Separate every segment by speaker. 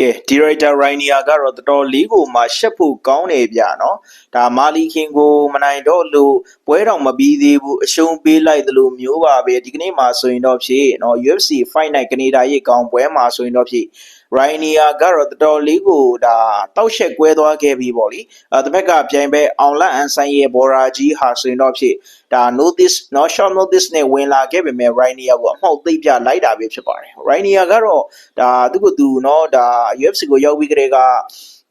Speaker 1: ကဲ director Rainier ကတော့တော်တော်လေးကိုမှရှက်ဖို့ကောင်းတယ်ဗျာနော်ဒါမာလီခင်ကိုမနိုင်တော့လို့ပွဲတော်မပြီးသေးဘူးအရှုံးပေးလိုက်သလိုမျိုးပါပဲဒီကနေ့မှာဆိုရင်တော့ဖြစ်နော် UFC Fight Night ကနေဒါရဲ့ကောင်ပွဲမှာဆိုရင်တော့ဖြစ် Rainier ကတော့တော်တော်လေးကိုဒါတောက်ချက်ကွဲသွားခဲ့ပြီပေါ့လीအဲတစ်ဖက်ကပြိုင်ပဲအောင်လန့်အန်ဆိုင်ရဲ့ဘော်ရာကြီးဟာဆိုရင်တော့ဖြစ်ဒါ notice နော် short notice နဲ့ဝင်လာခဲ့ပေမဲ့ Rainier ကိုအမှောက်သိပ်ပြလိုက်တာပဲဖြစ်ပါတယ် Rainier ကတော့ဒါသူကသူနော်ဒါ UFC ကိုရောက်ပြီးကြတဲ့က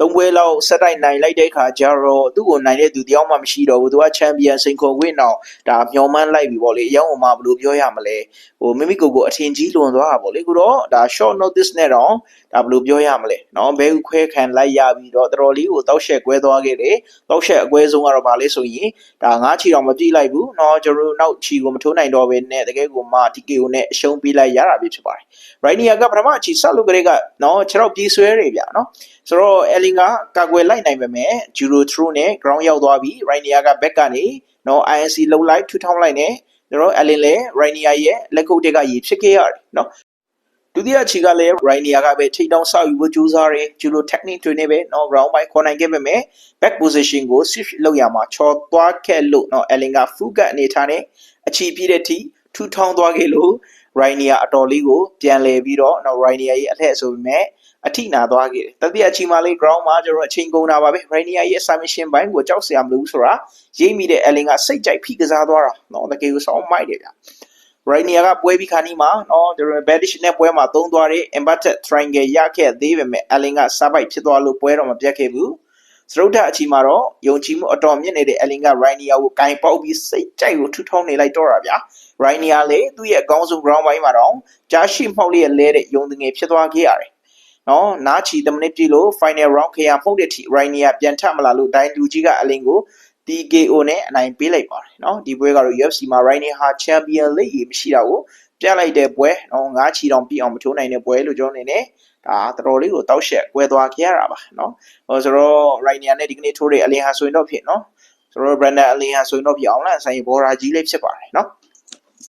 Speaker 1: သုံးပွဲလောက်ဆက်တိုက်နိုင်လိုက်တဲ့ခါကျတော့သူ့ကိုနိုင်တဲ့သူတယောက်မှမရှိတော့ဘူးသူကချန်ပီယံစိန်ခေါ်ခွင့်တော့ဒါမျောမှန်းလိုက်ပြီပေါ့လေအယောင်အမဘယ်လိုပြောရမလဲဟိုမိမိကိုယ်ကိုအထင်ကြီးလွန်သွားတာပေါ့လေခုတော့ဒါ short notice နဲ့တော့ဒါဘယ်လိုပြောရမလဲเนาะဘဲဥခွဲခံလိုက်ရပြီးတော့တော်တော်လေးကိုတောက်ရှက်ကွဲသွားခဲ့တယ်တောက်ရှက်အကွဲဆုံးကတော့ဗာလဲဆိုရင်ဒါငါးချီတော့မပြည့်လိုက်ဘူးเนาะကျွန်တော်တို့နောက်ချီကိုမထိုးနိုင်တော့ဘဲနဲ့တကယ်ကိုမှ TKO နဲ့အရှုံးပေးလိုက်ရတာပဲဖြစ်ပါတယ် Rainier ကပထမအချီဆက်လုပ်ကြတဲ့ကเนาะခြေတော့ပြေးဆွဲတယ်ဗျာเนาะဆိုတော့ အလင်ကကာကွယ်လိုက်နိုင်ပေမဲ့ Juro throw နဲ့ ground ရောက်သွားပြီး Rainier က back ကနေเนาะ INC လှုပ်လိုက်ထူထောင်းလိုက်နဲ့ကျွန်တော်အလင်လဲ Rainier ရဲ့လက်ကုပ်တက်ကရေဖြစ်ခဲ့ရတယ်เนาะ ဒုတိယခြေကလည်း Rainier ကပဲထိတ်တောင်းဆောက်ယူဖို့ကြိုးစားတယ်ဂျူလို technique တွေနဲ့ပဲเนาะ round by ခေါ်နိုင်ခဲ့ပေမဲ့ back position ကို shift လုပ်ရမှာချော်သွားခဲ့လို့เนาะ Allen က full gut အနေထားနဲ့အချီပြည့်တဲ့ထိ ထူထောင်သွားခဲ့လို့ရိုင်းနီယာအတော်လေးကိုပြန်လဲပြီးတော့နော်ရိုင်းနီယာရဲ့အထက်ဆိုပေမဲ့အထိနာသွားခဲ့တယ်တတိယအချိန်မှလေး ground မှာကျွန်တော်အချိန်ကုန်တာပါပဲရိုင်းနီယာရဲ့ submission ဘိုင်းကိုကြောက်စရာမလိုဘူးဆိုတာရိပ်မိတဲ့ Allen ကစိတ်ကြိုက်ဖိကစားသွားတာနော်တကယ်ကိုစောင်းမိုက်တယ်ဗျာရိုင်းနီယာကပွဲပြီးခါနီးမှာနော်ကျွန်တော် Badish နဲ့ပွဲမှာသုံးသွားတဲ့ Embatted Triangle ရခဲ့သေးပေမဲ့ Allen ကစပိုက်ဖြစ်သွားလို့ပွဲတော့မပြတ်ခဲ့ဘူးစရုပ်ထအချိန်မှာတော့ယုံကြည်မှုအတော်မြင့်နေတဲ့အလင်ကရိုင်းနီယာကိုကင်ပေါက်ပြီးစိတ်ကြိုက်ကိုထူထောင်းနေလိုက်တော့တာဗျာ ရိုင်းနီယာလေသူ့ရဲ့အကောင်းဆုံး ground ပိုင်းမှာတော့ကြားရှိမှောက်လျက်လဲတဲ့ယုံငယ်ဖြစ်သွားခဲ့ရတယ်။နော်နားချီတမနစ်ပြီလို့ final round ခရမှုတ်တဲ့အထိရိုင်းနီယာပြန်ထမလာလို့ဒိုင်တူကြီးကအလင်းကို TKO နဲ့အနိုင်ပေးလိုက်ပါတယ်နော်ဒီပွဲကတော့ UFC မှာ Rainier ဟာ Champion League ရေမရှိတာကိုပြလိုက်တဲ့ပွဲနော်ငါးချီတောင်ပြအောင်မထိုးနိုင်တဲ့ပွဲလို့ကျွန်တော်အနေနဲ့ဒါတော်တော်လေးကိုတောက်ရှက်ကွဲသွားခဲ့ရတာပါနော်ဟိုဆိုတော့ Rainier နဲ့ဒီကနေ့ထိုးတဲ့အလင်းဟာဆိုရင်တော့ဖြစ်နော်ဆိုတော့ Brandon အလင်းဟာဆိုရင်တော့ဖြစ်အောင်လားဆိုင်ဘောရာကြီးလေးဖြစ်ပါတယ်နော်